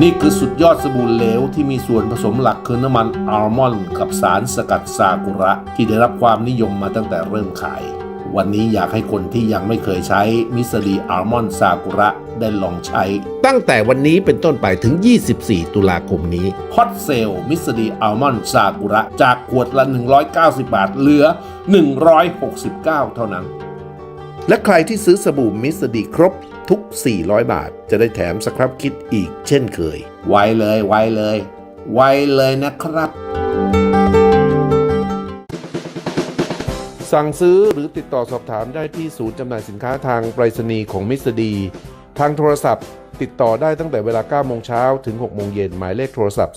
นี่คือสุดยอดสบู่เหลวที่มีส่วนผสมหลักคือน้ำมันอัลมอนด์กับสารสกัดซากุระ ที่ได้รับความนิยมมาตั้งแต่เริ่มขาย วันนี้อยากให้คนที่ยังไม่เคยใช้มิสลีอัลมอนด์ซากุระได้ลองใช้ ตั้งแต่วันนี้เป็นต้นไปถึง 24 ตุลาคมนี้ฮอตเซลมิสลีอัลมอนด์ซากุระ จากขวดละ 190 บาทเหลือ 169 เท่านั้น และใครที่ซื้อสบู่มิสดีครบ ทุก 400 บาท จะได้แถมสครับคิดอีกเช่นเคย ไวเลยไวเลย ไวเลยนะครับ สั่งซื้อหรือติดต่อสอบถามได้ที่ศูนย์จำหน่ายสินค้าทางไปรษณีย์ของมิสดี ทางโทรศัพท์ติดต่อได้ตั้งแต่เวลา 9 โมงเช้าถึง 6 โมงเย็น หมายเลขโทรศัพท์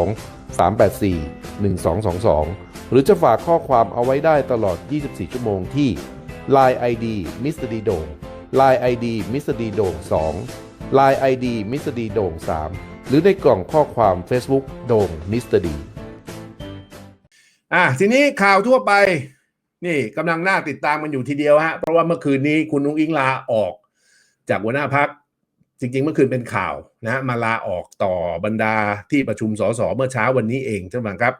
092 384 1222 หรือจะฝากข้อความเอาไว้ได้ตลอด 24 ชั่วโมงที่ Line ID Mr. D โด่ง Line ID Mr. D โด่ง2 Line ID Mr. D โด่ง3 หรือในกล่องข้อความ Facebook โด่ง Mr. D อะทีนี้ข่าวทั่วไป นี่กำลังน่าติดตามกันอยู่ทีเดียวฮะ เพราะว่าเมื่อคืนนี้คุณนุ้งอิงลาออก จากหัวหน้าพัก จริง ๆ เมื่อคืนเป็นข่าวนะมาลาออกต่อบรรดาที่ประชุมสสเมื่อเช้าวันนี้เองใช่ไหมครับ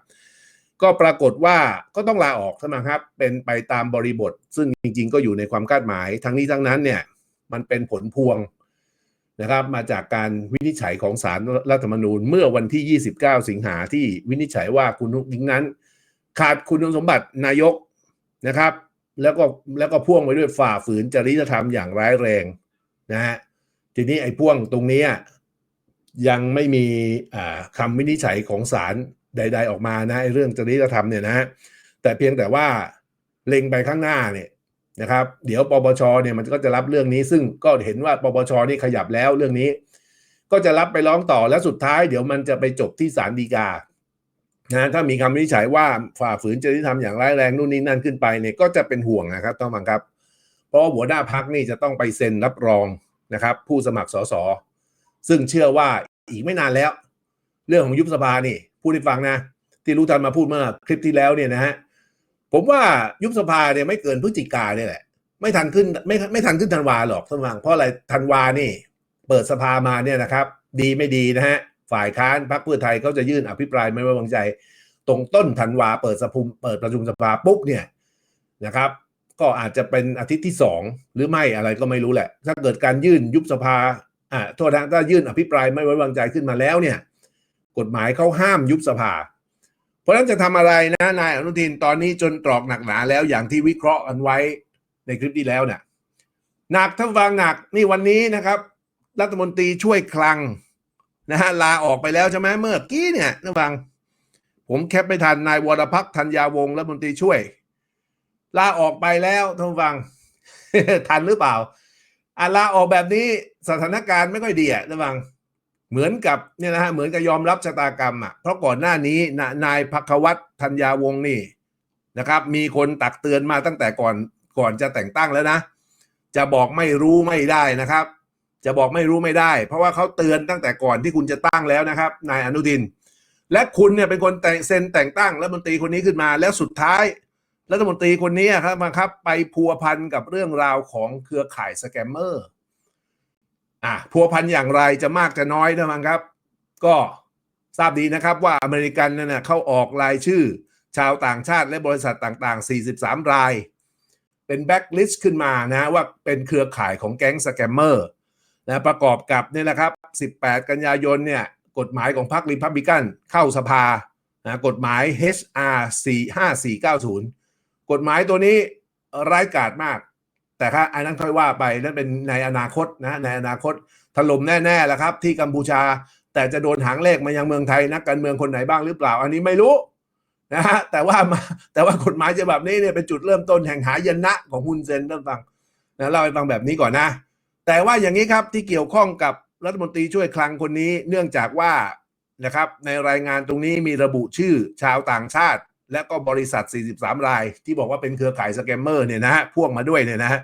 ก็ปรากฏว่าก็ต้องลาออกใช่ไหมครับ เป็นไปตามบริบท ซึ่งจริง ๆ ก็อยู่ในความคาดหมาย ทั้งนี้ทั้งนั้นเนี่ยมันเป็นผลพวงนะครับ มาจากการวินิจฉัยของศาลรัฐธรรมนูญ เมื่อวันที่ 29 สิงหาที่วินิจฉัยว่าคุณนุ้งอิงนั้น ขาดคุณสมบัตินายกนะครับ แล้วก็แล้วก็พ่วงไปด้วยฝ่าฝืนจริยธรรมอย่างร้ายแรงนะฮะทีนี้ไอ้พ่วงตรงนี้ยังไม่มีคำวินิจฉัยของศาล ใด ๆ ออกมานะเรื่องจริยธรรมเนี่ยนะฮะแต่เพียงแต่ว่าเล็งไปข้างหน้าเนี่ยนะครับ เดี๋ยวปปชเนี่ยมันก็จะรับเรื่องนี้ ซึ่งก็เห็นว่าปปชนี่ขยับแล้วเรื่องนี้ ก็จะรับไปร้องต่อและสุดท้าย เดี๋ยวมันจะไปจบที่ศาลฎีกานะถ้ามีคำวินิจฉัยว่าฝ่าฝืนจริยธรรมอย่างร้ายแรงนู่นนี่นั่นขึ้นไปเนี่ยก็จะเป็นห่วงนะครับต้องฟังครับ เพราะหัวหน้าพักนี่จะต้องไปเซ็นรับรองนะครับ ผู้สมัครสสซึ่งเชื่อว่าอีกไม่นานแล้ว เรื่องของยุบสภานี่ พูดให้ฟังนะ ที่รู้ทันมาพูดเมื่อคลิปที่แล้วเนี่ยนะฮะผมว่ายุบสภาเนี่ยไม่เกินพฤศจิกาเนี่ยแหละ ไม่ทันขึ้นไม่ไม่ทันขึ้นธันวาหรอกท่านฟังเพราะอะไรธันวานี่ เปิดสภามาเนี่ยนะครับ ดีไม่ดีนะฮะฝ่ายค้านพรรคเพื่อไทยเขาจะยื่นอภิปรายไม่ไว้วางใจ ตรงต้นธันวาเปิดสภุมเปิดประชุมสภาปุ๊บเนี่ยนะครับ ก็อาจจะเป็นอาทิตย์ที่สองหรือไม่อะไรก็ไม่รู้แหละ ถ้าเกิดการยื่นยุบสภาอ่าโทษนะถ้ายื่นอภิปรายไม่ไว้วางใจขึ้นมาแล้วเนี่ย กฎหมายเขาห้ามยุบสภา เพราะนั้นจะทำอะไรนะนายอนุทินตอนนี้จนตรอกหนักหนาแล้วอย่างที่วิเคราะห์กันไว้ในคลิปที่แล้วเนี่ยหนักทั้งฟังหนักนี่วันนี้นะครับ รัฐมนตรีช่วยคลังนะฮะลาออกไปแล้วใช่ไหมเมื่อกี้เนี่ยท่านฟัง ผมแคปไม่ทันนายวรพักธัญญาวงศ์รัฐมนตรีช่วย ลาออกไปแล้วท่านฟัง ทันหรือเปล่าอะลาออกแบบนี้สถานการณ์ไม่ค่อยดีอะท่านฟัง เหมือนกับเนี่ยนะฮะเหมือนกับยอมรับชะตากรรมอะเพราะก่อนหน้านี้นนายพักวัตธัญญาวงศ์นี่นะครับ มีคนตักเตือนมาตั้งแต่ก่อนก่อนจะแต่งตั้งแล้วนะ จะบอกไม่รู้ไม่ได้นะครับ จะบอกไม่รู้ไม่ได้ เพราะว่าเขาเตือนตั้งแต่ก่อนที่คุณจะตั้งแล้วนะครับนายอนุทิน และคุณเนี่ยเป็นคนแต่งเซ็นแต่งตั้งรัฐมนตรีคนนี้ขึ้นมา แล้วสุดท้ายรัฐมนตรีคนนี้ครับมาครับ ไปพัวพันกับเรื่องราวของเครือข่ายสแกมเมอร์ อะพัวพันอย่างไรจะมากจะน้อยนะมั้งครับ ก็ทราบดีนะครับว่าอเมริกันเนี่ยเข้าออกรายชื่อ ชาวต่างชาติและบริษัทต่างๆ 43 ราย เป็นแบ็กลิสต์ขึ้นมานะว่าเป็นเครือข่ายของแก๊งสแกมเมอร์นะประกอบกับเนี่ยนะครับ 18 กันยายนเนี่ยกฎหมายของพรรครีพับลิกันเข้าสภานะกฎหมาย HR 45490 กฎหมายตัวนี้ร้ายกาจมาก แต่ถ้าอันนั้นค่อยว่าไปนั่นเป็นในอนาคตนะในอนาคตถล่มแน่ๆแล้วครับ ที่กัมพูชา แต่จะโดนหางเลขมายังเมืองไทยนักการเมืองคนไหนบ้างหรือเปล่า อันนี้ไม่รู้นะฮะแต่ว่ามาแต่ว่ากฎหมายฉบับนี้เนี่ยเป็นจุดเริ่มต้นแห่งหายนะของฮุนเซนท่านฟังนะเล่าให้ฟังแบบนี้ก่อนนะ แต่ว่าอย่างนี้ครับที่เกี่ยวข้องกับรัฐมนตรีช่วยคลังคนนี้ เนื่องจากว่านะครับในรายงานตรงนี้มีระบุชื่อชาวต่างชาติ และก็บริษัท 43 ราย ที่บอกว่าเป็นเครือข่ายสแกมเมอร์เนี่ยนะฮะพ่วงมาด้วยเนี่ยนะฮะ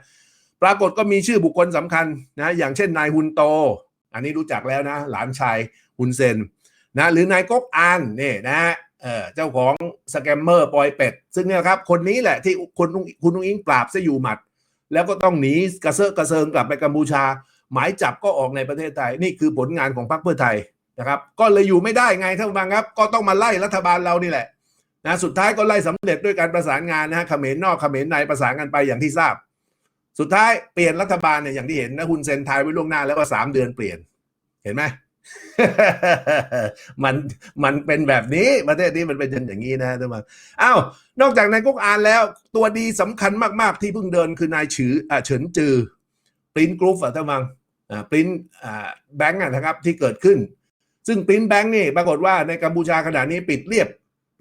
ปรากฏก็มีชื่อบุคคลสำคัญนะอย่างเช่นนายฮุนโต อันนี้รู้จักแล้วนะ หลานชายฮุนเซนนะหรือนายก๊กอานเนี่ยนะฮะเออเจ้าของสแกมเมอร์ปอยเป็ด ซึ่งเนี่ยครับ คนนี้แหละที่คุณคุณนุ้งอิงปราบซะอยู่หมัด แล้วก็ต้องหนีกระเซาะกระเซิงกลับไปกัมพูชา หมายจับก็ออกในประเทศไทย นี่คือผลงานของพรรคเพื่อไทยนะครับ ก็เลยอยู่ไม่ได้ไงท่านผู้ฟังครับ ก็ต้องมาไล่รัฐบาลเรานี่แหละ นะสุดท้ายก็ไล่สำเร็จด้วยการประสานงานนะฮะเขมรนอกเขมรในประสานกันไปอย่างที่ทราบ สุดท้ายเปลี่ยนรัฐบาลเนี่ยอย่างที่เห็นนะคุณเซนทายไว้ล่วงหน้าแล้วว่าสามเดือนเปลี่ยน เห็นไหมมันมันเป็นแบบนี้ประเทศนี้มันเป็นอย่างนี้นะท่านบังอ้าวนอกจากนายกุ๊กอานแล้ว ตัวดีสำคัญมากๆที่เพิ่งเดินคือนายฉืออ่าเฉินจือปริ้นกรุ๊ปอะท่านผู้ฟังอ่าปริ้นอ่าแบงก์นะครับที่เกิดขึ้น ซึ่งปริ้นแบงก์นี่ปรากฏว่าในกัมพูชาขณะนี้ปิดเรียบ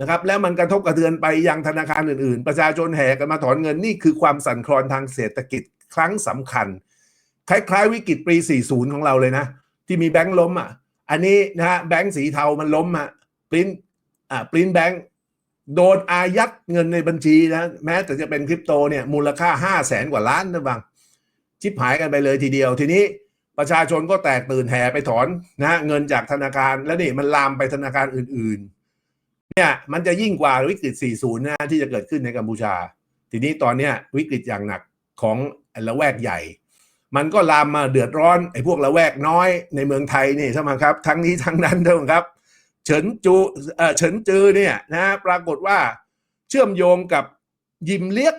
นะครับแล้วมันกระทบกระเทือนไปยังธนาคารอื่นๆ ประชาชนแห่กันมาถอนเงินนี่คือความสั่นคลอนทางเศรษฐกิจครั้งสำคัญ คล้ายๆ วิกฤตปี 40 ของเราเลยนะ ที่มีแบงก์ล้มอะอันนี้นะฮะแบงก์สีเทามันล้มอะปริ้นอ่าปริ้นแบงก์โดนอายัดเงินในบัญชีนะแม้แต่จะเป็นคริปโตเนี่ยมูลค่า5 0 0แสนกว่าล้านนะบังชิบหายกันไปเลยทีเดียว ทีนี้ประชาชนก็แตกตื่นแห่ไปถอนนะฮะเงินจากธนาคารแล้วนี่มันลามไปธนาคารอื่นๆ เนี่ยมันจะยิ่งกว่าวิกฤต 40 นะที่จะเกิดขึ้นในกัมพูชา ทีนี้ตอนเนี้ยวิกฤตอย่างหนักของละแวกใหญ่ มันก็ลามมาเดือดร้อนไอ้พวกละแวกน้อยในเมืองไทยนี่ใช่ไหมครับ ทั้งนี้ทั้งนั้นท่านผู้ชมครับ เฉินจูเอ่อเฉินจือเนี่ยนะปรากฏว่าเชื่อมโยงกับยิมเลียก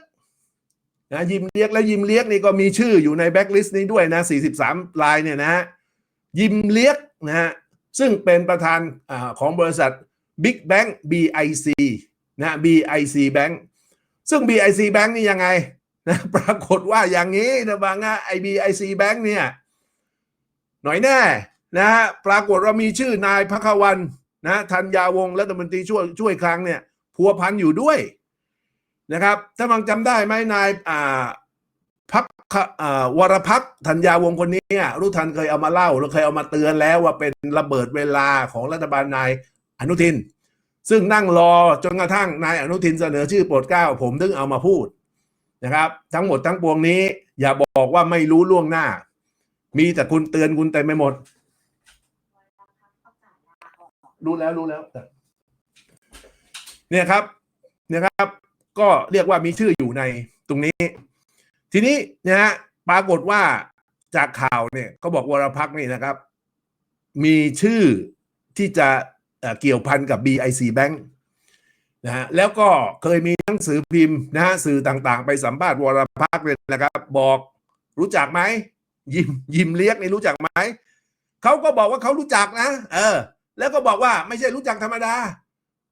นะยิมเลียกและยิมเลียกนี่ก็มีชื่ออยู่ในแบ็กลิสต์นี้ด้วยนะ 43 ลายเนี่ยนะฮะยิมเลียกนะฮะซึ่งเป็นประธานอาของบริษัท Big Bank BIC นะ BIC Bank ซึ่ง BIC Bank นี่ยังไงนะปรากฏว่าอย่างนี้นะบางนะ IBIC Bank เนี่ยหน่อยแน่นะฮะปรากฏว่ามีชื่อนายพักวันนะธัญญาวงศ์รัฐมนตรีช่วยช่วยคลังเนี่ยพัวพันอยู่ด้วยนะครับถ้าบังจำได้ไหมนายอ่าพักอ่าวรพักธัญญาวงศ์คนนี้อะรู้ทันเคยเอามาเล่าแล้เคยเอามาเตือนแล้วว่าเป็นระเบิดเวลาของรัฐบาลนาย อนุทิน ซึ่งนั่งรอจนกระทั่งนายอนุทินเสนอชื่อโปรดเกล้าผมถึงเอามาพูดนะครับ ทั้งหมดทั้งปวงนี้ อย่าบอกว่าไม่รู้ล่วงหน้า มีแต่คุณเตือนคุณเต็มไปหมด รู้แล้วรู้แล้วเนี่ยครับเนี่ยครับ ก็เรียกว่ามีชื่ออยู่ในตรงนี้ ทีนี้นะฮะปรากฏว่าจากข่าวเนี่ยเขาบอกวรพักนี่นะครับ มีชื่อที่จะ เกี่ยวพันกับ BIC Bank นะฮะแล้วก็เคยมีหนังสือพิมพ์นะฮะสื่อต่างๆ ไปสัมภาษณ์วรพักเลยนะครับ บอกรู้จักไหม ยิมยิมเลียกนี่รู้จักไหมเขาก็บอกว่าเขารู้จักนะ เออ แล้วก็บอกว่าไม่ใช่รู้จักธรรมดา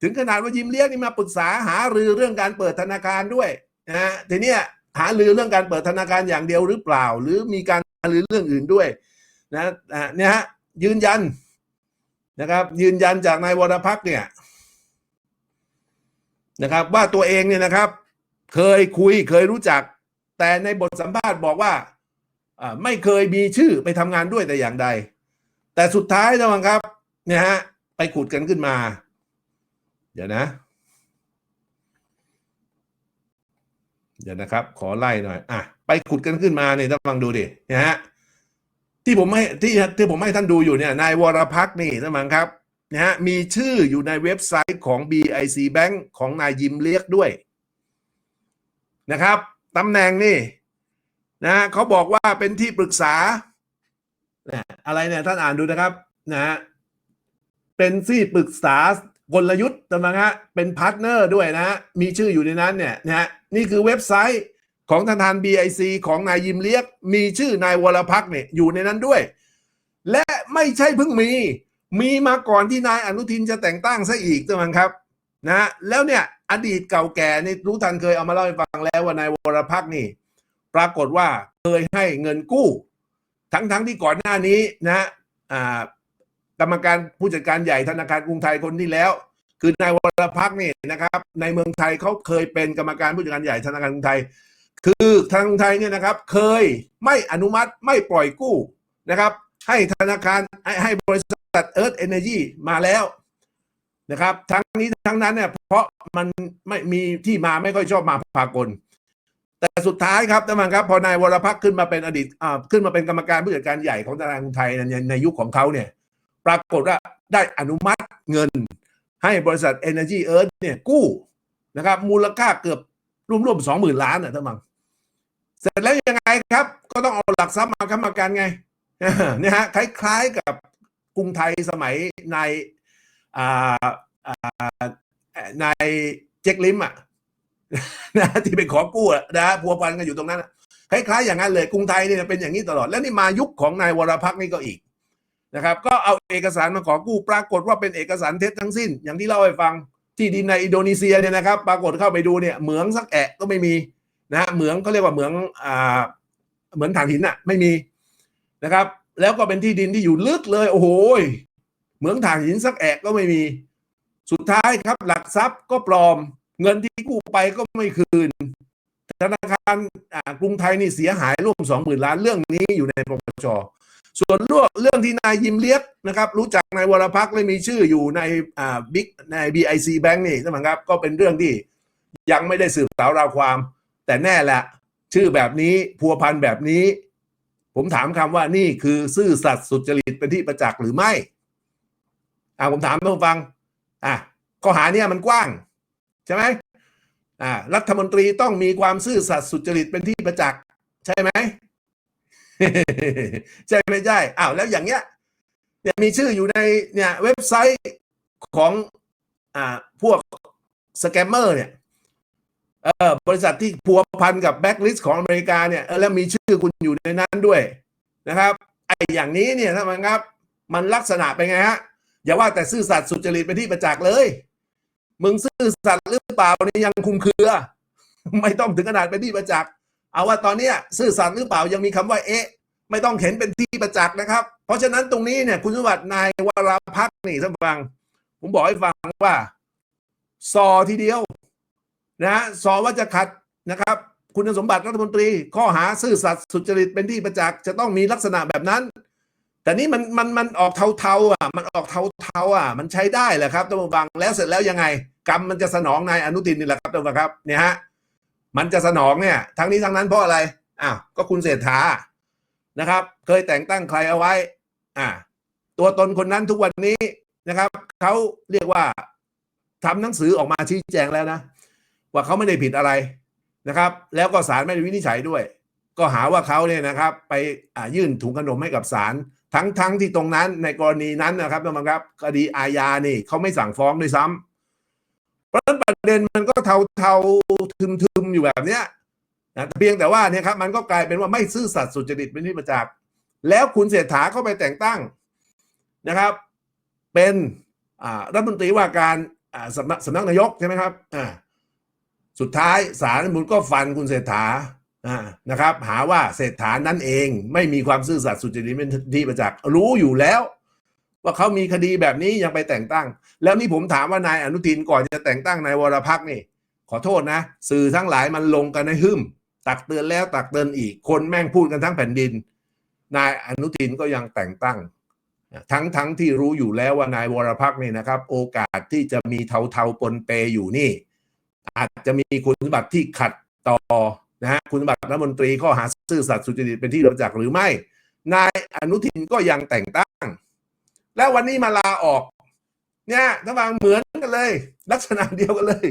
ถึงขนาดว่ายิมเลียกนี่มาปรึกษาหารือเรื่องการเปิดธนาคารด้วยนะฮะทีเนี้ยหารือเรื่องการเปิดธนาคารอย่างเดียวหรือเปล่า หรือมีการหารือเรื่องอื่นด้วย นะอ่าเนี่ยฮะยืนยัน นะครับ ยืนยันจากนายวรพักเนี่ยนะครับ ว่าตัวเองเนี่ยนะครับ เคยคุยเคยรู้จัก แต่ในบทสัมภาษณ์บอกว่าอ่าไม่เคยมีชื่อไปทำงานด้วยแต่อย่างใด แต่สุดท้ายนะครับ เนี่ยฮะไปขุดกันขึ้นมา เดี๋ยวนะ เดี๋ยวนะครับ ขอไล่หน่อย อะ ไปขุดกันขึ้นมาเนี่ยท่านฟังดูดินะฮะ ที่ผมให้ที่ที่ผมให้ท่านดูอยู่เนี่ยนายวรพักษ์นี่ท่านฟังครับนะฮะมีชื่ออยู่ในเว็บไซต์ของ BIC Bank ของนายยิมเลียกด้วยนะครับตำแหน่งนี่นะเขาบอกว่าเป็นที่ปรึกษาอะไรเนี่ยท่านอ่านดูนะครับนะฮะเป็นที่ปรึกษากลยุทธ์นะฮะเป็นพาร์ทเนอร์ด้วยนะฮะมีชื่ออยู่ในนั้นเนี่ยนะฮะนี่คือเว็บไซต์ ของธนาคาร BIC ของนายยิมเลียก มีชื่อนายวรพักเนี่ยอยู่ในนั้นด้วย และไม่ใช่เพิ่งมี มีมาก่อนที่นายอนุทินจะแต่งตั้งซะอีกใช่ไหมครับนะแล้วเนี่ยอดีตเก่าแก่นี่รู้ทันเคยเอามาเล่าให้ฟังแล้วว่านายวรพักนี่ ปรากฏว่าเคยให้เงินกู้ ทั้งๆทที่ก่อนหน้านี้นะอ่ากรรมการผู้จัดการใหญ่ธนาคารกรุงไทยคนที่แล้ว คือนายวรพักนี่นะครับ ในเมืองไทยเขาเคยเป็นกรรมการผู้จัดการใหญ่ธนาคารกรุงไทย คือทางไทยเนี่ยนะครับ เคยไม่อนุมัติไม่ปล่อยกู้นะครับ ให้ธนาคารให้ให้บริษัทเอิร์ธเอเนจีมาแล้วนะครับ ทั้งนี้ทั้งนั้นเนี่ยเพราะมันไม่มีที่มาไม่ค่อยชอบมาพากล แต่สุดท้ายครับท่านผู้ชมครับ พอนายวรพักขึ้นมาเป็นอดีตอ่าขึ้นมาเป็นกรรมการผู้จัดการใหญ่ของธนาคารกรุงไทยในในยุคของเขาเนี่ย ปรากฏว่าได้อนุมัติเงินให้บริษัท Energy Earth เนี่ยกู้นะครับมูลค่าเกือบ รวมๆสองหมื่นล้านนะท่านผู้ชมเสร็จแล้วยังไงครับ ก็ต้องเอาหลักทรัพย์มาค้ำประกันไงเนี่ยฮะคล้ายๆกับกรุงไทยสมัยนายนายเจ๊กลิมอะนะที่ไปขอกู้อะนะพัวพันกันอยู่ตรงนั้นคล้ายๆอย่างนั้นเลยกรุงไทยเนี่ยเป็นอย่างนี้ตลอด แล้วนี่มายุคของนายวรพักษ์นี่ก็อีกนะครับ ก็เอาเอกสารมาขอกู้ปรากฏว่าเป็นเอกสารเท็จทั้งสิ้น อย่างที่เล่าให้ฟัง ที่ดินในอินโดนีเซียเนี่ยนะครับ ปรากฏเข้าไปดูเนี่ยเหมืองสักแอะก็ไม่มีนะฮะเหมืองเขาเรียกว่าเหมืองอ่าเหมือนถ่านหินอะไม่มีนะครับ แล้วก็เป็นที่ดินที่อยู่ลึกเลย โอ้โหเหมืองถ่านหินสักแอะก็ไม่มี สุดท้ายครับ หลักทรัพย์ก็ปลอม เงินที่กู้ไปก็ไม่คืนธนาคารกรุงไทยนี่เสียหายร่วมสองหมื่นล้านเรื่องนี้อยู่ในปปช ส่วนเรื่องเรื่องที่นายยิมเลียกนะครับ รู้จักนายวรพักษ์และมีชื่ออยู่ในอ่าบิ๊กใน BIC Bank นี่ใช่ไหมครับ ก็เป็นเรื่องที่ยังไม่ได้สืบสาวราวความ แต่แน่แหละชื่อแบบนี้พัวพันแบบนี้ ผมถามคำว่านี่คือซื่อสัตย์สุจริตเป็นที่ประจักษ์หรือไม่อ่าผมถามท่านฟัง อะข้อหาเนี่ยมันกว้าง ใช่ไหมอ่ารัฐมนตรีต้องมีความซื่อสัตย์สุจริตเป็นที่ประจักษ์ใช่ไหม ใช่ไม่ใช่อ้าวแล้วอย่างเงี้ยเนี่ยมีชื่ออยู่ในเนี่ยเว็บไซต์ของอ่าพวกสแกมเมอร์เนี่ยเออบริษัทที่พัวพันกับแบ็กลิสต์ของอเมริกาเนี่ยเออแล้วมีชื่อคุณอยู่ในนั้นด้วยนะครับไอ้อย่างนี้เนี่ยท่านครับ มันลักษณะเป็นไงฮะอย่าว่าแต่ซื่อสัตย์สุจริตเป็นที่ประจักษ์เลย มึงซื่อสัตย์หรือเปล่านี่ยังคุมเครือ ไม่ต้องถึงขนาดเป็นที่ประจักษ์ เอาว่าตอนนี้ซื่อสัตย์หรือเปล่ายังมีคำว่าเอ๊ะ ไม่ต้องเห็นเป็นที่ประจักษ์นะครับ เพราะฉะนั้นตรงนี้เนี่ยคุณสมบัตินายวราพักนี่ท่านฟัง ผมบอกให้ฟังว่าสอทีเดียวนะฮะสอว่าจะขัดนะครับ คุณสมบัติรัฐมนตรี ข้อหาซื่อสัตย์สุจริตเป็นที่ประจักษ์จะต้องมีลักษณะแบบนั้น แต่นี่มันมันมันออกเทาๆอะ มันออกเทาๆอะ มันใช้ได้แหละครับท่านผู้ฟังแล้วเสร็จแล้วยังไง กรรมมันจะสนองนายอนุทินนี่แหละครับท่านผู้ฟังครับเนี่ยฮะ มันจะสนองเนี่ย ทั้งนี้ทั้งนั้นเพราะอะไรอ้าวก็คุณเศรษฐานะครับ เคยแต่งตั้งใครเอาไว้ อ่า ตัวตนคนนั้นทุกวันนี้นะครับเขาเรียกว่าทำหนังสือออกมาชี้แจงแล้วนะ ว่าเขาไม่ได้ผิดอะไรนะครับ แล้วก็ศาลไม่ได้วินิจฉัยด้วย ก็หาว่าเขาเนี่ยนะครับ ไปยื่นถุงขนมให้กับศาลทั้งทั้งที่ตรงนั้นในกรณีนั้นนะครับท่านผู้ชมครับคดีอาญานี่เขาไม่สั่งฟ้องด้วยซ้ำ เพราะฉะนั้นประเด็นมันก็เทาเทาทึมทึมๆอยู่แบบเนี้ยนะเพียงแต่ว่าเนี่ยครับมันก็กลายเป็นว่าไม่ซื่อสัตย์สุจริตเป็นที่ประจักษ์แล้วคุณเศรษฐาเข้าไปแต่งตั้งนะครับ เป็นรัฐมนตรีว่าการสำนักสำนักนายกใช่ไหมครับสุดท้ายศาลรัฐธรรมนูลก็ฟันคุณเศรษฐานะครับ หาว่าเศรษฐานั้นเองไม่มีความซื่อสัตย์สุจริตเป็นที่ประจักษ์รู้อยู่แล้ว ว่าเขามีคดีแบบนี้ยังไปแต่งตั้ง แล้วนี่ผมถามว่านายอนุทินก่อนจะแต่งตั้งนายวรพักษ์นี่ ขอโทษนะ สื่อทั้งหลายมันลงกันในหึ่ม ตักเตือนแล้วตักเตือนอีก คนแม่งพูดกันทั้งแผ่นดิน นายอนุทินก็ยังแต่งตั้ง ทั้งทั้งที่รู้อยู่แล้วว่านายวรพักษ์นี่นะครับ โอกาสที่จะมีเทาเทาปนเปอยู่นี่ อาจจะมีคุณสมบัติที่ขัดต่อนะฮะคุณสมบัติรัฐมนตรีข้อหาซื่อสัตย์สุจริตเป็นที่ประจักหรือไม่ นายอนุทินก็ยังแต่งตั้ง แล้ววันนี้มาลาออก เนี่ยทั้งบางเหมือนกันเลย ลักษณะเดียวกันเลย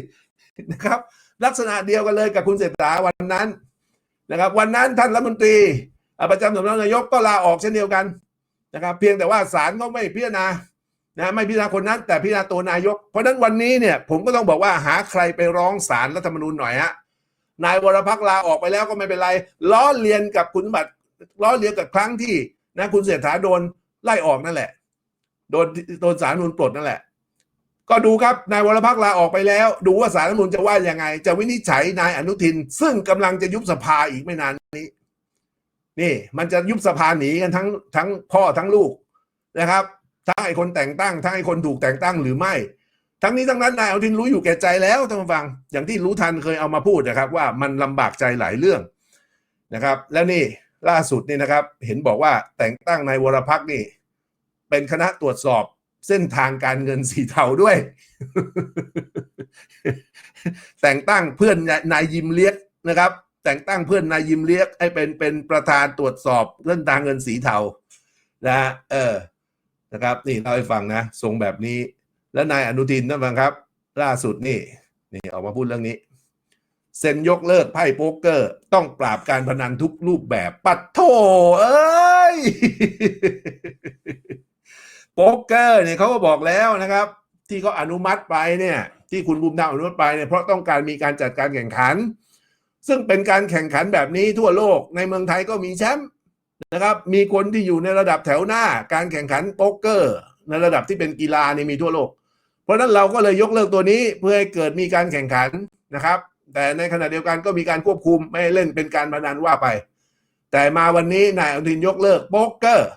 นะครับ ลักษณะเดียวกันเลยกับคุณเศรษฐาวันนั้นนะครับ วันนั้นท่านรัฐมนตรีอาประจำสำนักนายกก็ลาออกเช่นเดียวกันนะครับ เพียงแต่ว่าศาลก็ไม่พิจารณานะไม่พิจารณาคนนั้น แต่พิจารณาตัวนายก เพราะฉะนั้นวันนี้เนี่ยผมก็ต้องบอกว่าหาใครไปร้องศาลรัฐธรรมนูญหน่อยฮะนายวรพักลาออกไปแล้วก็ไม่เป็นไร ล้อเลียนกับคุณสมบัติล้อเลียนกับครั้งที่นะคุณเศรษฐาโดนไล่ออกนั่นแหละ โดนโดนศาลรัฐมนูญปลดนั่นแหละ ก็ดูครับนายวรพักลาออกไปแล้ว ดูว่าสารรัฐมนูญจะว่ายังไง จะวินิจฉัยนายอนุทิน ซึ่งกำลังจะยุบสภาอีกไม่นานนี้ นี่ มันจะยุบสภาหนีกันทั้งทั้งพ่อทั้งลูกนะครับทั้งไอ้คนแต่งตั้งทั้งไอ้คนถูกแต่งตั้งหรือไม่ ทั้งนี้ทั้งนั้นนายอนุทินรู้อยู่แก่ใจแล้วท่านผู้ฟัง อย่างที่รู้ทันเคยเอามาพูดนะครับ ว่ามันลำบากใจหลายเรื่องนะครับ แล้วนี่ล่าสุดนี่นะครับ เห็นบอกว่าแต่งตั้งนายวรพักนี่ เป็นคณะตรวจสอบเส้นทางการเงินสีเทาด้วย แต่งตั้งเพื่อนนายยิมเลียกนะครับ แต่งตั้งเพื่อนนายยิมเลียกให้เป็นเป็นประธานตรวจสอบเส้นทางเงินสีเทานะฮะเออนะครับ นี่เล่าให้ฟังนะทรงแบบนี้ แล้วนายอนุทินนั่นบังครับ ล่าสุดนี่ นี่ออกมาพูดเรื่องนี้เซ็นยกเลิกไพ่โป๊กเกอร์ ต้องปราบการพนันทุกรูปแบบ ปัดโถเอ้ย ป๊กเกอร์เนี่ยเขาก็บอกแล้วนะครับ ที่เขาอนุมัติไปเนี่ย ที่คุณภูมิธรรมอนุมัติไปเนี่ยเพราะต้องการมีการจัดการแข่งขัน ซึ่งเป็นการแข่งขันแบบนี้ทั่วโลกในเมืองไทยก็มีแชมป์นะครับ มีคนที่อยู่ในระดับแถวหน้า การแข่งขันโป๊กเกอร์ ในระดับที่เป็นกีฬานี่มีทั่วโลก เพราะฉะนั้นเราก็เลยยกเลิกตัวนี้เพื่อให้เกิดมีการแข่งขันนะครับ แต่ในขณะเดียวกันก็มีการควบคุมไม่ให้เล่นเป็นการพนันว่าไป แต่มาวันนี้นายอนุทินยกเลิกโป๊กเกอร์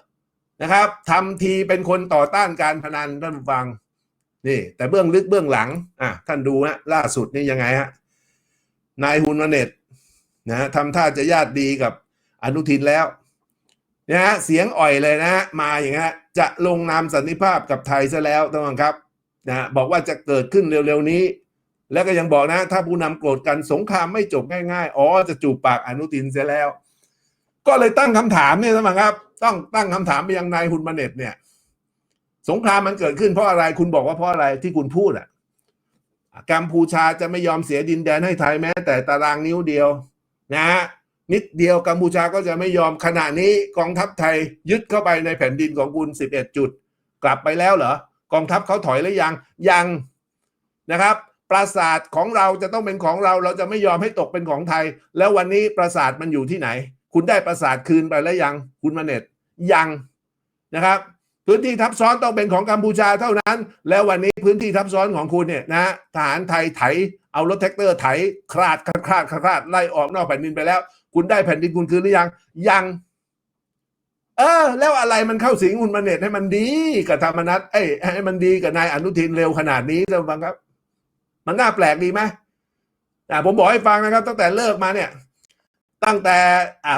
นะครับทำทีเป็นคนต่อต้านการพนันท่านฟังนี่ แต่เบื้องลึกเบื้องหลังอะท่านดูนะล่าสุดนี่ยังไงฮะนายฮุนวเนตนะทำท่าจะญาติดีกับอนุทินแล้วนะฮะเสียงอ่อยเลยนะฮะมาอย่างเงี้ยจะลงนามสันนิภาพกับไทยซะแล้วท่านฟังครับนะบอกว่าจะเกิดขึ้นเร็วๆนี้ แล้วก็ยังบอกนะ ถ้าผู้นำโกรธกันสงครามไม่จบง่ายๆอ๋อจะจูบปากอนุทินเสียแล้ว ก็เลยตั้งคำถามเนี่ยท่านผู้ฟังครับ ต้องตั้งคำถามไปยังนายฮุนมาเน็ตเนี่ย สงครามมันเกิดขึ้นเพราะอะไรคุณบอกว่าเพราะอะไรที่คุณพูดอะกัมพูชาจะไม่ยอมเสียดินแดนให้ไทยแม้ แต่ตารางนิ้วเดียว นะฮะนิดเดียวกัมพูชาก็จะไม่ยอมขณะนี้กองทัพไทยยึดเข้าไปในแผ่นดินของคุณ 11 จุด กลับไปแล้วเหรอกองทัพเขาถอยหรือยังยังนะครับปราสาทของเราจะต้องเป็นของเราเราจะไม่ยอมให้ตกเป็นของไทย แล้ววันนี้ปราสาทมันอยู่ที่ไหน คุณได้ปราสาทคืนไปแล้วยังคุณมาเน็ตยังนะครับ พื้นที่ทับซ้อนต้องเป็นของกัมพูชาเท่านั้น แล้ววันนี้พื้นที่ทับซ้อนของคุณเนี่ยนะทหารไทยไถเอารถแท็กเตอร์ไถคลาดคลาดคลาดคลาดไล่ออกนอกแผ่นดินไปแล้ว คุณได้แผ่นดินคุณคืนหรือยังยังเออแล้วอะไรมันเข้าสิงคุณมาเน็ตให้มันดีกับธรรมนัตเอ้ยให้มันดีกับนายอนุทินเร็วขนาดนี้ท่านผู้ฟังครับ มันน่าแปลกดีไหมแต่ผมบอกให้ฟังนะครับ ตั้งแต่เลิกมาเนี่ย ตั้งแต่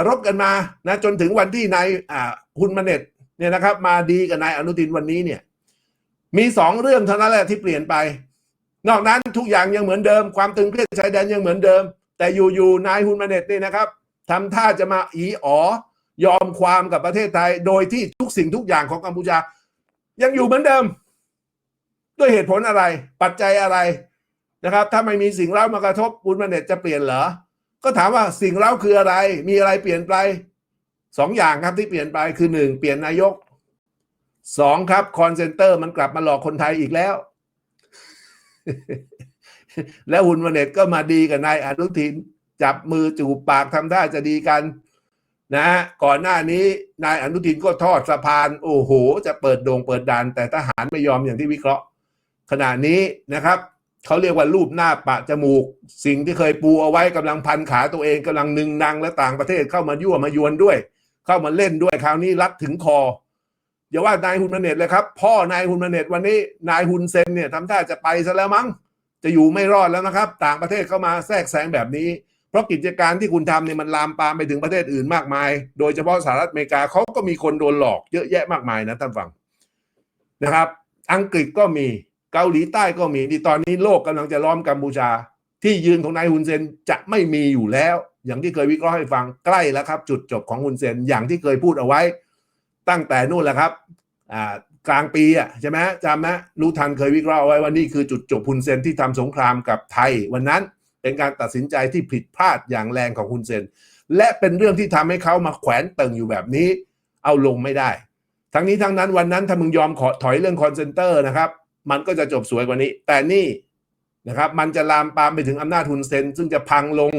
รบกันมานะจนถึงวันที่นายอ่าคุณมาเน็ตเนี่ยนะครับ มาดีกับนายอนุทินวันนี้เนี่ย มีสองเรื่องเท่านั้นแหละที่เปลี่ยนไป นอกนั้นทุกอย่างยังเหมือนเดิม ความตึงเครียดชายแดนยังเหมือนเดิม แต่อยู่ๆนายฮุนมาเน็ตนี่นะครับทำท่าจะมาอีอ๋อยอมความกับประเทศไทย โดยที่ทุกสิ่งทุกอย่างของกัมพูชา ยังอยู่เหมือนเดิม ด้วยเหตุผลอะไร ปัจจัยอะไรนะครับ ถ้าไม่มีสิ่งเล่ามากระทบฮุนมาเน็ตจะเปลี่ยนเหรอ ก็ถามว่าสิ่งเล่าคืออะไร มีอะไรเปลี่ยนไปสองอย่างครับที่เปลี่ยนไปคือหนึ่งเปลี่ยนนายกสองครับคอนเซนเตอร์มันกลับมาหลอกคนไทยอีกแล้ว แล้วหุนวันเน็ตก็มาดีกับนายอนุทิน จับมือจูบปากทำท่าจะดีกันนะฮะก่อนหน้านี้นายอนุทินก็ทอดสะพาน โอ้โห จะเปิดโดงเปิดด่าน แต่ทหารไม่ยอมอย่างที่วิเคราะห์ ขณะนี้นะครับ เขาเรียกว่ารูปหน้าปะจมูก สิ่งที่เคยปูเอาไว้กำลังพันขาตัวเองกำลังนึงนางและต่างประเทศเข้ามายั่วมายวนด้วย เข้ามาเล่นด้วยคราวนี้รัดถึงคออย่าว่านายฮุนมาเน็ตเลยครับ พ่อนายฮุนมาเน็ตวันนี้นายฮุนเซนเนี่ยทำท่าจะไปซะแล้วมั้งจะอยู่ไม่รอดแล้วนะครับ ต่างประเทศเข้ามาแทรกแซงแบบนี้ เพราะกิจการที่คุณทำเนี่ยมันลามปามไปถึงประเทศอื่นมากมาย โดยเฉพาะสหรัฐอเมริกาเขาก็มีคนโดนหลอกเยอะแยะมากมายนะท่านฟังนะครับ อังกฤษก็มี เกาหลีใต้ก็มีที่ตอนนี้โลกกำลังจะล้อมกัมพูชา ที่ยืนของนายฮุนเซนจะไม่มีอยู่แล้ว อย่างที่เคยวิเคราะห์ให้ฟังใกล้แล้วครับ จุดจบของฮุนเซนอย่างที่เคยพูดเอาไว้ ตั้งแต่นู่นแหละครับกลางปีอะใช่ไหมจำไหมรู้ทันเคยวิเคราะห์เอาไว้ว่านี่คือจุดจบฮุนเซนที่ทำสงครามกับไทย วันนั้นเป็นการตัดสินใจที่ผิดพลาดอย่างแรงของฮุนเซนและเป็นเรื่องที่ทำให้เขามาแขวนเติงอยู่แบบนี้ เอาลงไม่ได้ ทั้งนี้ทั้งนั้นวันนั้นถ้ามึงยอมขอถอยเรื่องคอนเซนเตอร์นะครับ มันก็จะจบสวยกว่านี้ แต่นี่นะครับ มันจะลามปามไปถึงอำนาจฮุนเซน ซึ่งจะพังลง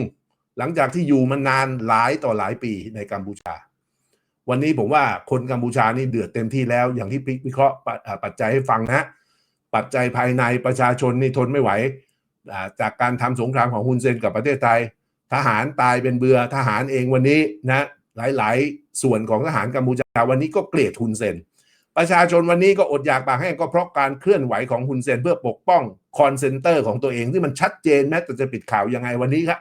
หลังจากที่อยู่มานานหลายต่อหลายปีในกัมพูชา วันนี้ผมว่าคนกัมพูชานี่เดือดเต็มที่แล้ว อย่างที่พิกวิเคราะห์ปัจจัยให้ฟังนะปัจจัยภายในประชาชนนี่ทนไม่ไหว จากการทำสงครามของฮุนเซนกับประเทศไทย ทหารตายเป็นเบือทหารเองวันนี้นะหลายๆ ส่วนของทหารกัมพูชาวันนี้ก็เกลียดฮุนเซน ประชาชนวันนี้ก็อดอยากปากแห้งก็เพราะการเคลื่อนไหวของฮุนเซนเพื่อปกป้องคอนเซนเตอร์ของตัวเองที่มันชัดเจนแม้แต่จะปิดข่าวยังไงวันนี้ครับ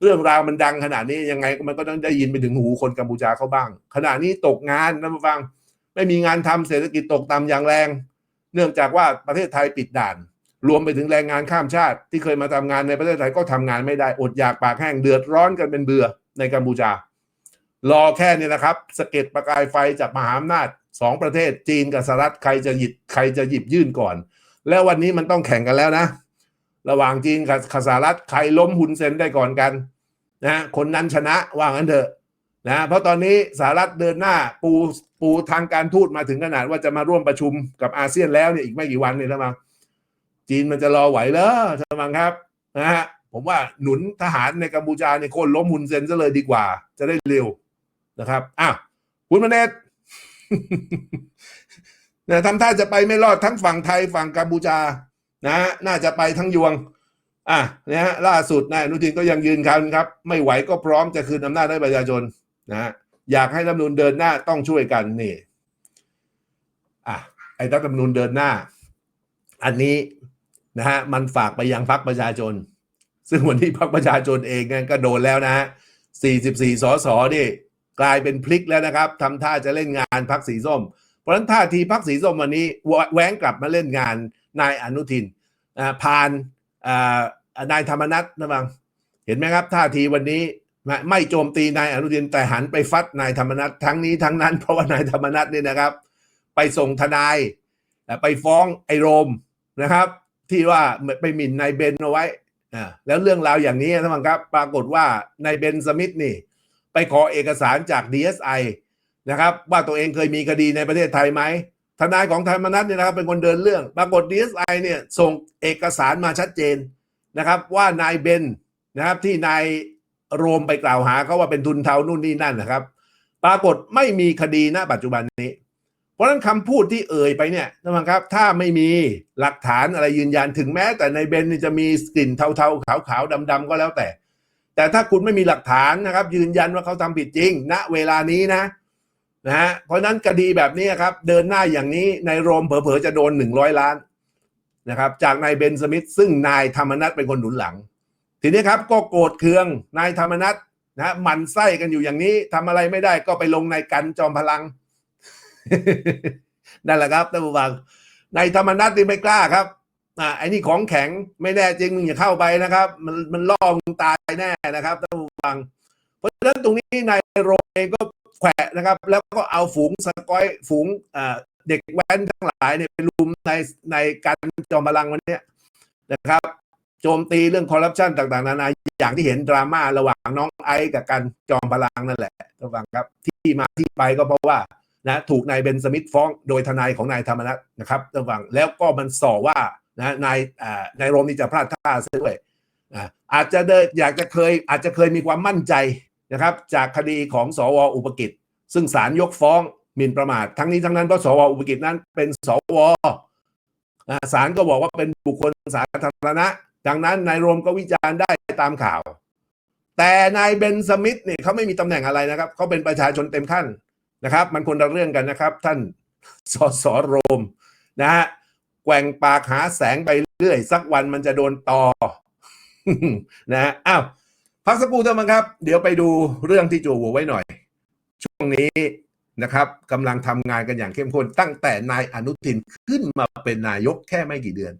เรื่องราวมันดังขนาดนี้ยังไงมันก็ต้องได้ยินไปถึงหูคนกัมพูชาเขาบ้าง ขณะนี้ตกงานนะฟัง ไม่มีงานทำเศรษฐกิจตกต่ำอย่างแรง เนื่องจากว่าประเทศไทยปิดด่าน รวมไปถึงแรงงานข้ามชาติ ที่เคยมาทำงานในประเทศไทยก็ทำงานไม่ได้อดอยากปากแห้งเดือดร้อนกันเป็นเบื่อในกัมพูชารอแค่นี้นะครับสะเก็ดประกายไฟจากมหาอำนาจ สองประเทศจีนกับสหรัฐใครจะหยิบใครจะหยิบยื่นก่อน แล้ววันนี้มันต้องแข่งกันแล้วนะ ระหว่างจีนกับสหรัฐใครล้มหุนเซนได้ก่อนกันนะคนนั้นชนะว่างั้นเถอะนะเพราะตอนนี้สหรัฐเดินหน้าปูปูทางการทูตมาถึงขนาดว่าจะมาร่วมประชุมกับอาเซียนแล้วเนี่ยอีกไม่กี่วันเนี่ยนะมังจีนมันจะรอไหวเหรอใช่ไหมงครับนะฮะผมว่าหนุนทหารในกัมพูชาเนี่ยโค่นล้มหุนเซนซะเลยดีกว่า จะได้เร็วนะครับอ้าวคุณมเนต นะทำท่าจะไปไม่รอดทั้งฝั่งไทยฝั่งกัมพูชานะฮะน่าจะไปทั้งยวง อะนะฮะล่าสุดนายอนุทินก็ยังยืนยันครับ ไม่ไหวก็พร้อมจะคืนอำนาจให้ประชาชนนะฮะอยากให้รัฐมนูญเดินหน้าต้องช่วยกันนี่อะไอ้รัฐมนูญเดินหน้า อันนี้นะฮะมันฝากไปยังพรรคประชาชน ซึ่งวันนี้พรรคประชาชนเองก็โดนแล้วนะฮะ44สสนี่ กลายเป็นพลิกแล้วนะครับทำท่าจะเล่นงานพรรคสีส้ม เพราะฉะนั้นท่าทีพรรคสีส้มวันนี้แวแว้งกลับมาเล่นงานนายอนุทินผ่านนายธรรมนัฐนะบังเห็นไหมครับ ท่าทีวันนี้ไม่โจมตีนายอนุทินแต่หันไปฟัดนายธรรมนัฐทั้งนี้ทั้งนั้นเพราะว่านายธรรมนัฐนี่นะครับ ไปส่งทนายไปฟ้องไอโรมนะครับ ที่ว่าไปหมิ่นนายเบนเอาไว้แล้วเรื่องราวอย่างนี้ท่านผู้ชมครับ ปรากฏว่านายเบนสมิธนี่ ไปขอเอกสารจาก DSI นะครับว่าตัวเองเคยมีคดีในประเทศไทยไหมทนายของธรรมนัฐเนี่ยนะครับเป็นคนเดินเรื่อง ปรากฏ DSI เนี่ยส่งเอกสารมาชัดเจนนะครับว่านายเบนนะครับที่นายโรมไปกล่าวหาเขาว่าเป็นทุนเทานู่นนี่นั่นนะครับ ปรากฏไม่มีคดีณปัจจุบันนี้ เพราะฉะนั้นคำพูดที่เอ่ยไปเนี่ยนผู้ชมครับ ถ้าไม่มีหลักฐานอะไรยืนยันถึงแม้ แต่ในเบนจะมีกลิ่นเทาๆขาวๆดำๆก็แล้วแต่ แต่ถ้าคุณไม่มีหลักฐานนะครับ ยืนยันว่าเขาทำผิดจริง ณเวลานี้นะนะฮะเพราะนั้นคดีแบบนี้ครับ เดินหน้าอย่างนี้ในายโรมเผลอๆจะโดนหนึ่งร้อยล้านนะครับ จากนายเบนสมิธซึ่งนายธรรมนัฐเป็นคนหนุนหลัง ทีนี้ครับก็โกรธเคืองนายธรรมนัฐนะหมันไส้กันอยู่อย่างนี้ทำอะไรไม่ได้ก็ไปลงในกันจอมพลังนั่นแหละครับท่านผู้ฟังนายธรรมนัฐนี่ไม่กล้าครับ อ่าไอ้นี่ของแข็งไม่แน่จริงมึงอย่าเข้าไปนะครับ มันมันล่อมึงตายแน่นะครับท่านผู้ฟัง เพราะฉะนั้นตรงนี้นายโรมเองก็แขวะนะครับ แล้วก็เอาฝูงสกอยฝูงอ่าเด็กแว้นทั้งหลายเนี่ยไปรุมในในการจอมพลังวันนี้นะครับ โจมตีเรื่องคอร์รัปชันต่าง ๆ นานาอย่างที่เห็นดราม่าระหว่างน้องไอซ์กับการจอมพลังนั่นแหละท่านผู้ฟังครับ ที่มาที่ไปก็เพราะว่านะถูกนายเบนสมิธฟ้องโดยทนายของนายธรรมนัฐนะครับท่านผู้ฟังแล้วก็มันส่อว่า นะนายนายโรมนี่จะพลาดท่าซะด้วยอ่าอาจจะเดอยากจะเคยอาจจะเคยมีความมั่นใจนะครับ จากคดีของสวอุปกิจ ซึ่งศาลยกฟ้องหมิ่นประมาท ทั้งนี้ทั้งนั้นเพราะสวอุปกิจนั้นเป็นสวอศาลก็บอกว่าเป็นบุคคลสาธารณะ ดังนั้นนายโรมก็วิจารณ์ได้ตามข่าว แต่นายเบนสมิธเนี่ยเขาไม่มีตำแหน่งอะไรนะครับเขาเป็นประชาชนเต็มขั้นนะครับ มันคนละเรื่องกันนะครับ ท่านสสโรมนะฮะ แกว่งปากหาแสงไปเรื่อย สักวันมันจะโดนต่อนะฮะอ้าวพักสักครู่เท่านั้นครับ เดี๋ยวไปดูเรื่องที่จูหัวไว้หน่อย ช่วงนี้นะครับกำลังทำงานกันอย่างเข้มข้นตั้งแต่นายอนุทินขึ้นมาเป็นนายกแค่ไม่กี่เดือน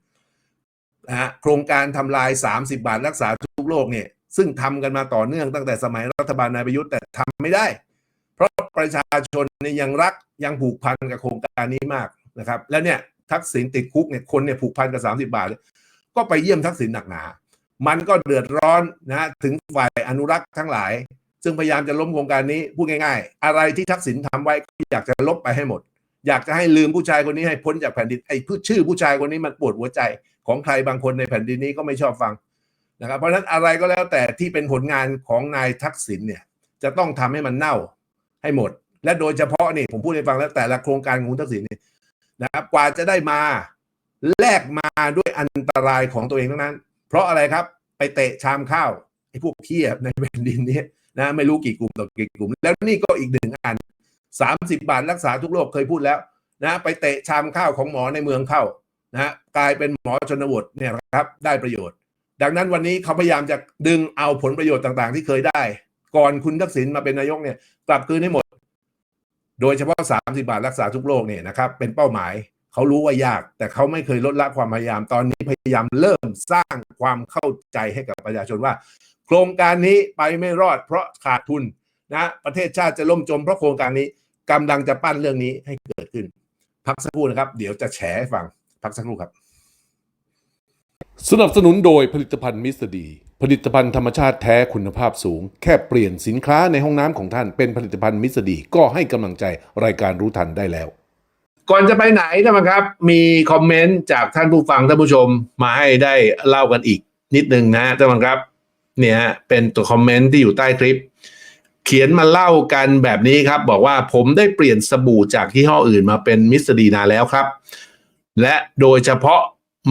นะฮะโครงการทำลาย 30 บาทรักษาทุกโรคเนี่ย ซึ่งทำกันมาต่อเนื่องตั้งแต่สมัยรัฐบาลนายประยุทธ์แต่ทำไม่ได้ เพราะประชาชนเนี่ยยังรักยังผูกพันกับโครงการนี้มากนะครับ แล้วเนี่ย ทักษิณติดคุกเนี่ยคนเนี่ยผูกพันกับ 30 บาทก็ไปเยี่ยมทักษิณหนักหนา มันก็เดือดร้อนนะถึงฝ่ายอนุรักษ์ทั้งหลาย ซึ่งพยายามจะล้มโครงการนี้พูดง่ายๆ อะไรที่ทักษิณทำไว้ก็อยากจะลบไปให้หมด อยากจะให้ลืมผู้ชายคนนี้ให้พ้นจากแผ่นดินไอ้ชื่อผู้ชายคนนี้มันปวดหัวใจของใครบางคนในแผ่นดินนี้ก็ไม่ชอบฟังนะครับเพราะฉะนั้นอะไรก็แล้วแต่ที่เป็นผลงานของนายทักษิณเนี่ยจะต้องทำให้มันเน่าให้หมด และโดยเฉพาะนี่ผมพูดให้ฟังแล้วแต่ละโครงการของทักษิณนี่ นะครับกว่าจะได้มาแลกมาด้วยอันตรายของตัวเองทั้งนั้น เพราะอะไรครับไปเตะชามข้าวไอ้พวกเพี้ยในแผ่นดินนี้นะไม่รู้กี่กลุ่มต่อกี่กลุ่ม แล้วนี่ก็อีกหนึ่งอันสามสิบาทรักษาทุกโรคเคยพูดแล้วนะไปเตะชามข้าวของหมอในเมืองเข้านะกลายเป็นหมอชนบทเนี่ยครับได้ประโยชน์ ดังนั้นวันนี้เขาพยายามจะดึงเอาผลประโยชน์ต่างๆ ที่เคยได้ ก่อนคุณทักษิณมาเป็นนายกเนี่ยกลับคืนให้หมด โดยเฉพาะ 30 บาทรักษาทุกโรคเนี่ยนะครับเป็นเป้าหมายเขารู้ว่ายาก แต่เขาไม่เคยลดละความพยายามตอนนี้พยายามเริ่มสร้างความเข้าใจให้กับประชาชนว่า โครงการนี้ไปไม่รอดเพราะขาดทุนนะประเทศชาติจะล่มจมเพราะโครงการนี้กำลังจะปั้นเรื่องนี้ให้เกิดขึ้น พักสักครู่นะครับ เดี๋ยวจะแฉให้ฟังพักสักครู่ครับ สนับสนุนโดยผลิตภัณฑ์มิสเตอร์ดี ผลิตภัณฑ์ธรรมชาติแท้คุณภาพสูง แค่เปลี่ยนสินค้าในห้องน้ำของท่านเป็นผลิตภัณฑ์มิสดีก็ให้กำลังใจรายการรู้ทันได้แล้ว ก่อนจะไปไหนนะครับ มีคอมเมนต์จากท่านผู้ฟังท่านผู้ชมมาให้ได้เล่ากันอีกนิดนึงนะท่านผู้ครับ เนี่ยเป็นตัวคอมเมนต์ที่อยู่ใต้คลิป เขียนมาเล่ากันแบบนี้ครับ บอกว่าผมได้เปลี่ยนสบู่จากที่ห้ออื่นมาเป็นมิสดีนาแล้วครับ และโดยเฉพาะ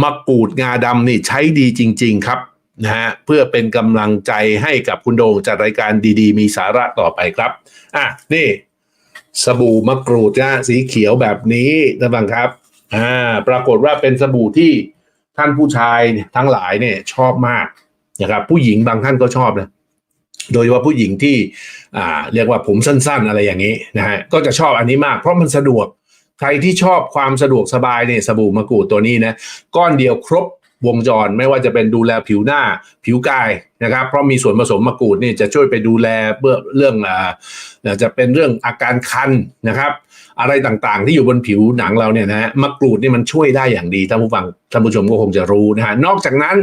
มะกรูดงาดำนี่ใช้ดีจริง ๆ ครับ นะฮะเพื่อเป็นกำลังใจให้กับคุณโดงจัดรายการดีๆ มีสาระต่อไปครับ อะ นี่ สบู่มะกรูดนะสีเขียวแบบนี้ท่านฟังครับ อ่า ปรากฏว่าเป็นสบู่ที่ท่านผู้ชายเนี่ยทั้งหลายเนี่ยชอบมากนะครับ ผู้หญิงบางท่านก็ชอบนะโดยเฉพาะผู้หญิงที่อ่าเรียกว่าผมสั้นๆ อะไรอย่างนี้นะฮะก็จะชอบอันนี้มาก เพราะมันสะดวกใครที่ชอบความสะดวกสบายเนี่ยสบู่มะกรูดตัวนี้นะก้อนเดียวครบ วงจรไม่ว่าจะเป็นดูแลผิวหน้าผิวกายนะครับ เพราะมีส่วนผสมมะกรูดนี่จะช่วยไปดูแลเบื้อเรื่องอ่าจะเป็นเรื่องอาการคันนะครับ อะไรต่างๆ ที่อยู่บนผิวหนังเราเนี่ยนะฮะมะกรูดนี่มันช่วยได้อย่างดีท่านผู้ฟังท่านผู้ชมก็คงจะรู้นะฮะนอกจากนั้น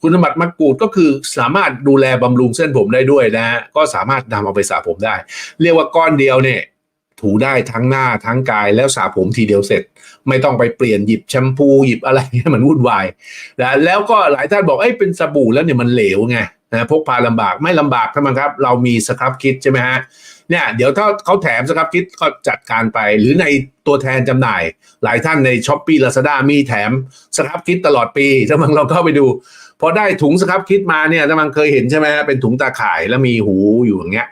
คุณสมบัติมะกรูดก็คือสามารถดูแลบำรุงเส้นผมได้ด้วยนะฮะก็สามารถนำเอาไปสระผมได้ เรียกว่าก้อนเดียวเนี่ย ถูได้ทั้งหน้าทั้งกายแล้วสระผมทีเดียวเสร็จ ไม่ต้องไปเปลี่ยนหยิบแชมพูหยิบอะไรให้มันวุ่นวายนะแล้วก็หลายท่านบอกเอ้ยเป็นสบู่แล้วเนี่ยมันเหลวไงนะพกพาลำบากไม่ลำบากท่านผู้ชมครับ เรามีสครับคิดใช่ไหมฮะเนี่ยเดี๋ยวถ้าเขาแถมสครับคิดก็จัดการไป หรือในตัวแทนจำหน่าย หลายท่านในช้อปปี้ลาซาด้ามีแถมสครับคิดตลอดปีถ้ามันเราเข้าไปดูพอได้ถุงสครับคิดมาเนี่ยถ้ามันเคยเห็นใช่ไหมเป็นถุงตาข่ายแล้วมีหูอยู่อย่างเงี้ย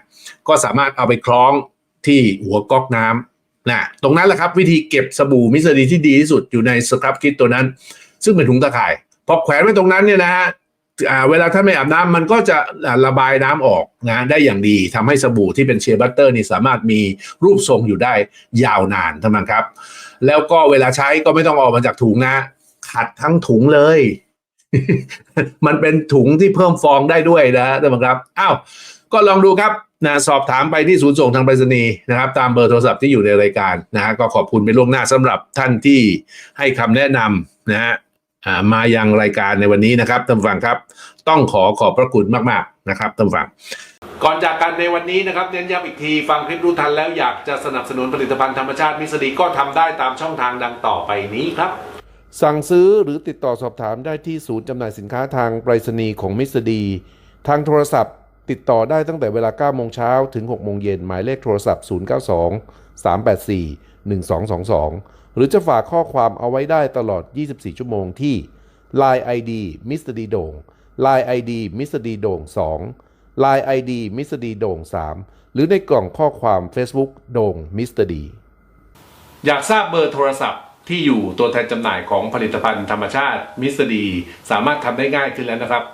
ก็สามารถเอาไปคล้อง ที่หัวก๊อกน้ำนะตรงนั้นแหละครับวิธีเก็บสบู่มิสดีที่ดีที่สุดอยู่ในสครับคิดตัวนั้น ซึ่งเป็นถุงตาข่ายพอแขวนไว้ตรงนั้นเนี่ยนะฮะเวลาถ้าไม่อาบน้ำมันก็จะระบายน้ำออกนะได้อย่างดีทำให้สบู่ที่เป็นเชบัตเตอร์นี่สามารถมีรูปทรงอยู่ได้ยาวนานท่านครับ แล้วก็เวลาใช้ก็ไม่ต้องออกมาจากถุงนะ ขัดทั้งถุงเลย มันเป็นถุงที่เพิ่มฟองได้ด้วยนะท่านครับอ้าวก็ลองดูครับ นะสอบถามไปที่ศูนย์ส่งทางไปรษณีย์นะครับ ตามเบอร์โทรศัพท์ที่อยู่ในรายการนะฮะก็ขอบคุณเป็นล่วงหน้าสำหรับท่านที่ให้คำแนะนำนะฮะมายังรายการในวันนี้นะครับท่านฟังครับ ต้องขอขอบพระคุณมากๆนะครับท่านฟัง ก่อนจากกันในวันนี้นะครับเน้นย้ำอีกทีฟังคลิปรู้ทันแล้วอยากจะสนับสนุนผลิตภัณฑ์ธรรมชาติมิสดีก็ทำได้ตามช่องทางดังต่อไปนี้ครับสั่งซื้อหรือติดต่อสอบถามได้ที่ศูนย์จำหน่ายสินค้าทางไปรษณีย์ของมิสดี ทางโทรศัพท์ ติดต่อได้ตั้งแต่เวลา9โมงเช้าถึง6โมงเย็นหมายเลขโทรศัพท์ 092 384 1222 หรือจะฝากข้อความเอาไว้ได้ตลอด 24 ชั่วโมงที่ Line ID มิสดีโด่ง Line ID มิสดีโด่ง2 Line ID มิสดีโด่ง3 หรือในกล่องข้อความ Facebook โด่งมิสดีอยากทราบเบอร์โทรศัพท์ที่อยู่ตัวแทนจำหน่ายของผลิตภัณฑ์ธรรมชาติมิสดี สามารถทำได้ง่ายขึ้นแล้วนะครับ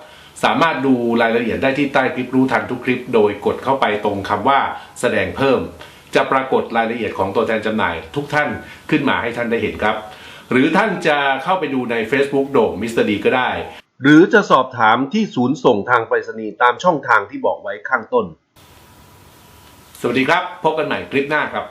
สามารถดูรายละเอียดได้ที่ใต้คลิปรู้ทันทุกคลิป โดยกดเข้าไปตรงคำว่าแสดงเพิ่ม จะปรากฏรายละเอียดของตัวแทนจำหน่ายทุกท่านขึ้นมาให้ท่านได้เห็นครับ หรือท่านจะเข้าไปดูใน Facebook โด่งมิสเตอร์ดีก็ได้ หรือจะสอบถามที่ศูนย์ส่งทางไปรษณีย์ตามช่องทางที่บอกไว้ข้างต้น สวัสดีครับ พบกันใหม่คลิปหน้าครับ